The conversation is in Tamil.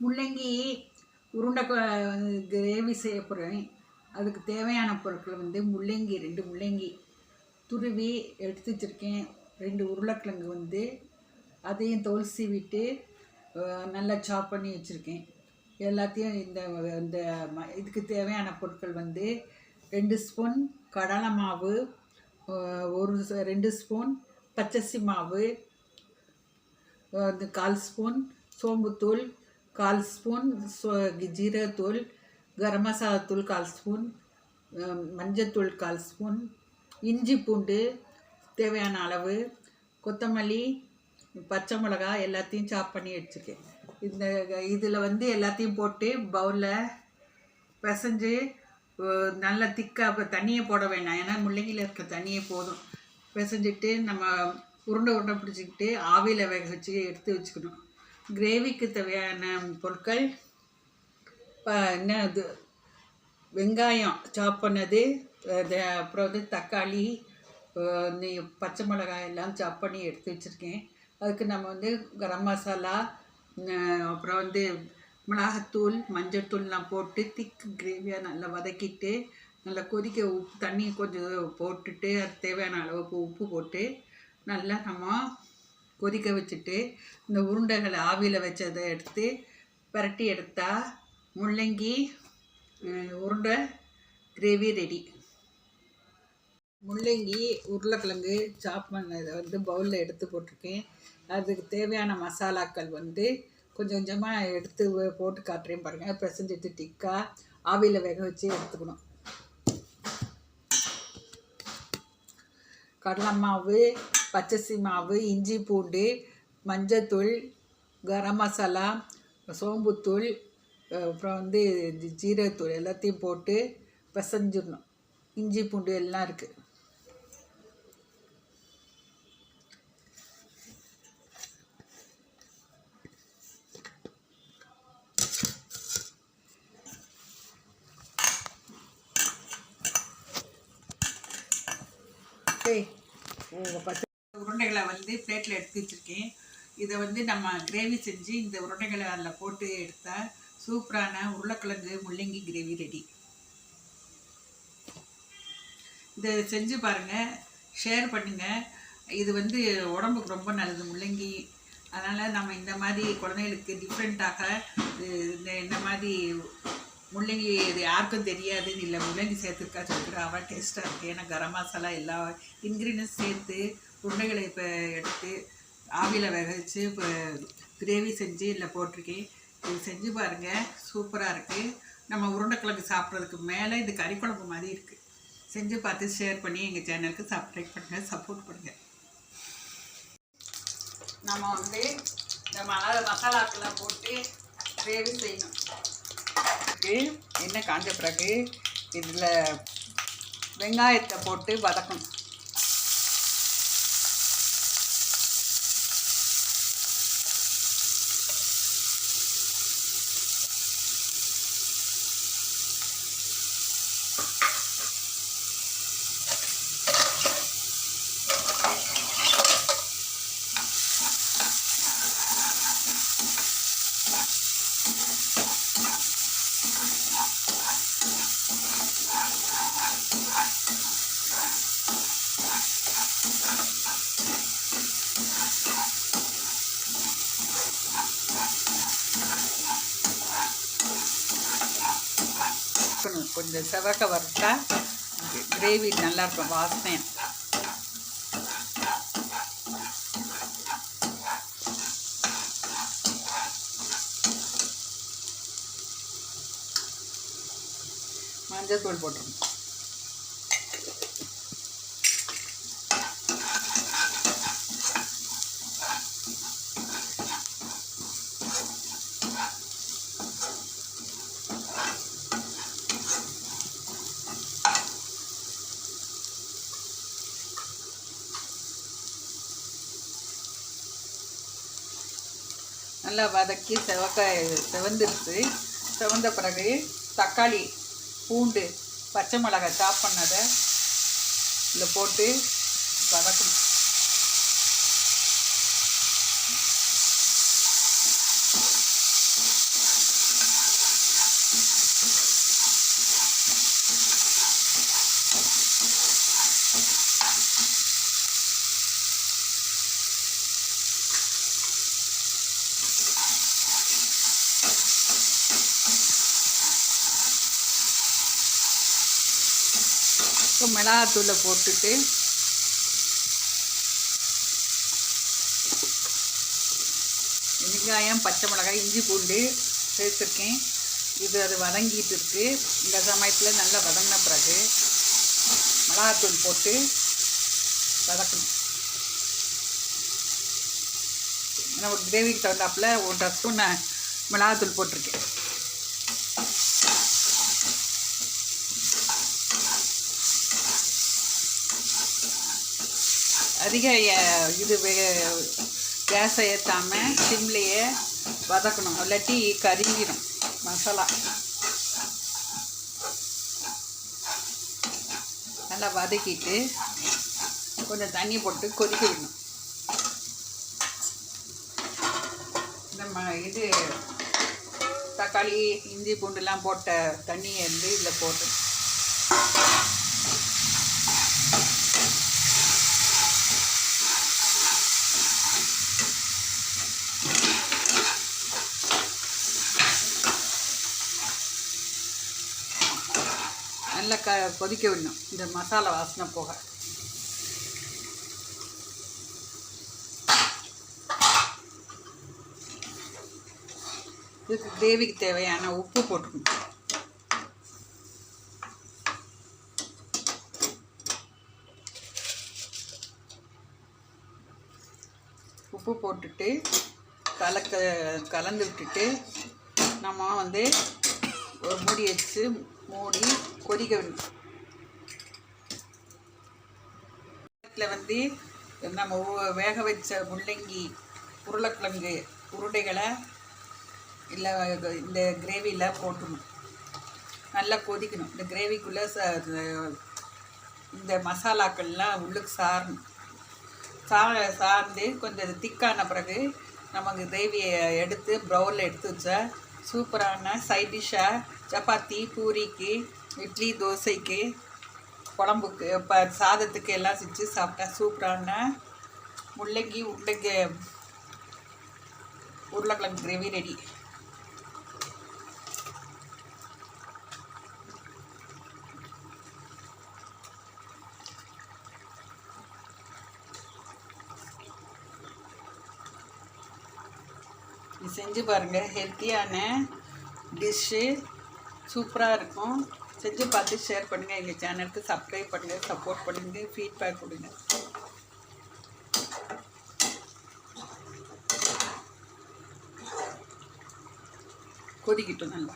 முள்ளங்கி உருண்டை கிரேவி செய்ய போகிறேன் அதுக்கு தேவையான பொருட்கள் வந்து முள்ளங்கி ரெண்டு முள்ளங்கி துருவி எடுத்து வச்சுருக்கேன். ரெண்டு உருளைக்கிழங்கு வந்து அதையும் தோல் சீவிட்டு நல்லா சாப் பண்ணி வச்சுருக்கேன். எல்லாத்தையும் இந்த இந்த ம- இதுக்கு தேவையான பொருட்கள் வந்து ரெண்டு ஸ்பூன் கடலை மாவு ஒரு ரெண்டு ஸ்பூன் பச்சரிசி மாவு கால் ஸ்பூன் சோம்புத்தூள் கால் ஸ்பூன் ஜீரகத்தூள் கரம் மசாலாத்தூள் கால் ஸ்பூன் மஞ்சத்தூள் கால் ஸ்பூன் இஞ்சி பூண்டு தேவையான அளவு கொத்தமல்லி பச்சை மிளகா எல்லாத்தையும் சாப் பண்ணி வச்சுருக்கேன் இந்த இதில் வந்து எல்லாத்தையும் போட்டு பவுலில் பிசைஞ்சு நல்லா திக்காக தண்ணியை போட வேண்டாம் ஏன்னா முள்ளங்கியில் இருக்க தண்ணியே போதும். பிசைஞ்சிட்டு நம்ம உருண்டை உருண்டை பிடிச்சிக்கிட்டு ஆவியில் வேக வச்சு எடுத்து வச்சுக்கணும். கிரேவிக்கு தேவையான பொருட்கள் என்ன இது வெங்காயம் சாப் பண்ணது அப்புறம் வந்து தக்காளி பச்சை மிளகாய் எல்லாம் சாப் பண்ணி எடுத்து வச்சுருக்கேன். அதுக்கு நம்ம வந்து கரம் மசாலா அப்புறம் வந்து மிளகாத்தூள் மஞ்சள்தூள்லாம் போட்டு திக்கு கிரேவியாக நல்லா வதக்கிட்டு நல்லா கொதிக்க உப்பு தண்ணி கொஞ்சம் போட்டுட்டு அது தேவையான அளவுக்கு உப்பு போட்டு நல்லா நம்ம கொதிக்க வச்சுட்டு இந்த உருண்டைகளை ஆவியில் வச்சதை எடுத்து பரட்டி எடுத்தால் முள்ளங்கி உருண்டை கிரேவி ரெடி முள்ளங்கி உருளைக்கிழங்கு சாப் பண்ணதை வந்து பவுலில் எடுத்து போட்டிருக்கேன். அதுக்கு தேவையான மசாலாக்கள் வந்து கொஞ்சம் கொஞ்சமாக எடுத்து போட்டு காட்டுறேன் பாருங்கள் பிசைஞ்சிட்டு டிக்கா ஆவியில் வேக வச்சு எடுத்துக்கணும். கடலை மாவு பச்சரிசி மாவு இஞ்சி பூண்டு மஞ்சத்தூள் கரம் மசாலா சோம்புத்தூள் அப்புறம் வந்து ஜீரகத்தூள் எல்லாத்தையும் போட்டு பிசைஞ்சிடணும். இஞ்சி பூண்டு எல்லாம் இருக்குது ஏய் உங்கள் பச்சை உருண்டைகளை வந்து பிளேட்டில் எடுத்து வச்சுருக்கேன். இதை வந்து நம்ம கிரேவி செஞ்சு இந்த உருண்டைகளை அதில் போட்டு எடுத்தால் சூப்பரான உருளைக்கிழங்கு முள்ளங்கி கிரேவி ரெடி இதை செஞ்சு பாருங்கள் ஷேர் பண்ணுங்கள் இது வந்து உடம்புக்கு ரொம்ப நல்லது முள்ளங்கி. அதனால் நம்ம இந்த மாதிரி குழந்தைகளுக்கு டிஃப்ரெண்ட்டாக இந்த இந்த மாதிரி முள்ளங்கி இது யாருக்கும் தெரியாதுன்னு இல்லை. முள்ளங்கி சேர்த்துருக்கா சொல்லிட்டு அவள் டேஸ்ட்டாக இருக்குது ஏன்னா கரம் மசாலா எல்லா இன்க்ரீடியன்ஸ் சேர்த்து உருண்டைகளை இப்போ எடுத்து ஆவியில் வேக வச்சு இப்போ கிரேவி செஞ்சு இல்லை போட்டிருக்கேன். இது செஞ்சு பாருங்கள் சூப்பராக இருக்குது நம்ம உருண்டைக்கிழங்கு சாப்பிட்றதுக்கு மேலே இது கறி குழம்பு மாதிரி இருக்குது செஞ்சு பார்த்து ஷேர் பண்ணி எங்கள் சேனலுக்கு சப்ஸ்கிரைப் பண்ணுங்கள் சப்போர்ட் பண்ணுங்கள் நம்ம வந்து இந்த மசாலாக்கெல்லாம் போட்டு கிரேவி செய்யணும். இதுக்கு எண்ணெய் காஞ்ச பிறகு இதில் வெங்காயத்தை போட்டு வதக்கணும். இந்த செவக்க வறுத்தா கிரேவி நல்லாயிருக்கும் வாசனை மஞ்சள் தூள் போட்டுருங்க. நல்லா வதக்கி செவக்க செவந்துருச்சு. செவந்த பிறகு தக்காளி பூண்டு பச்சை மிளகாய் சாப் பண்ணதை இதில் போட்டு வதக்கணும். இப்போ மிளகாத்தூளை போட்டுட்டு வெங்காயம் பச்சை மிளகாய் இஞ்சி பூண்டு சேர்த்துருக்கேன். இது அது வதங்கிட்டு இருக்கு. இந்த சமயத்தில் நல்லா வதங்கின பிறகு மிளகாத்தூள் போட்டு வதக்கணும். நம்ம கிரேவிக்கு தகுந்தாப்பில் ஒன்றரை ஸ்பூன் நான் மிளகாத்தூள் போட்டிருக்கேன். அதிக இது வே- கேஸை ஏற்றாமல் சிம்லேயே வதக்கணும். இல்லாட்டி கருகிடும் மசாலா. நல்லா வதக்கிட்டு கொஞ்சம் தண்ணி போட்டு கொதிக்க விடணும். நம்ம இது தக்காளி இஞ்சி பூண்டுலாம் போட்ட தண்ணியை வந்து இதில் போட்டு நல்லா க கொதிக்க விடணும். இந்த மசாலா வாசனை போக. இதுக்கு கிரேவிக்கு தேவையான உப்பு போட்டுக்கணும். உப்பு போட்டுட்டு கலக்க கலந்து விட்டுட்டு நம்ம வந்து ஒரு மூடி வச்சு மூடி கொதிக்க விடணும். வந்து நம்ம வேக வச்ச முள்ளங்கி உருளைக்கிழங்கு உருண்டைகளை இல்லை இந்த கிரேவியில் போட்டுணும். நல்லா கொதிக்கணும். இந்த கிரேவிக்குள்ளே ச இந்த- இந்த மசாலாக்கள்லாம் உள்ளுக்கு சாரணும். சா சார்ந்து கொஞ்சம் திக்கான பிறகு நமக்கு கிரேவியை எடுத்து ப்ரௌனில் எடுத்து வச்சா சூப்பரான சைட் டிஷ்ஷாக சப்பாத்தி பூரிக்கு இட்லி தோசைக்கு குழம்புக்கு இப்போ சாதத்துக்கு எல்லாம் செஞ்சு சாப்பிட்டா சூப்பரான முள்ளங்கி உருளைக்கு உருளைக்கிழங்கு கிரேவி ரெடி இது செஞ்சு பாருங்கள் ஹெல்த்தியான டிஷ்ஷு. சூப்பராக இருக்கும். செஞ்சு பார்த்து ஷேர் பண்ணுங்கள் எங்கள் சேனலுக்கு சப்ஸ்கிரைப் பண்ணுங்கள் சப்போர்ட் பண்ணுங்கள் ஃபீட்பேக் கொடுங்க. கொதிக்கிட்டோம் நல்லா.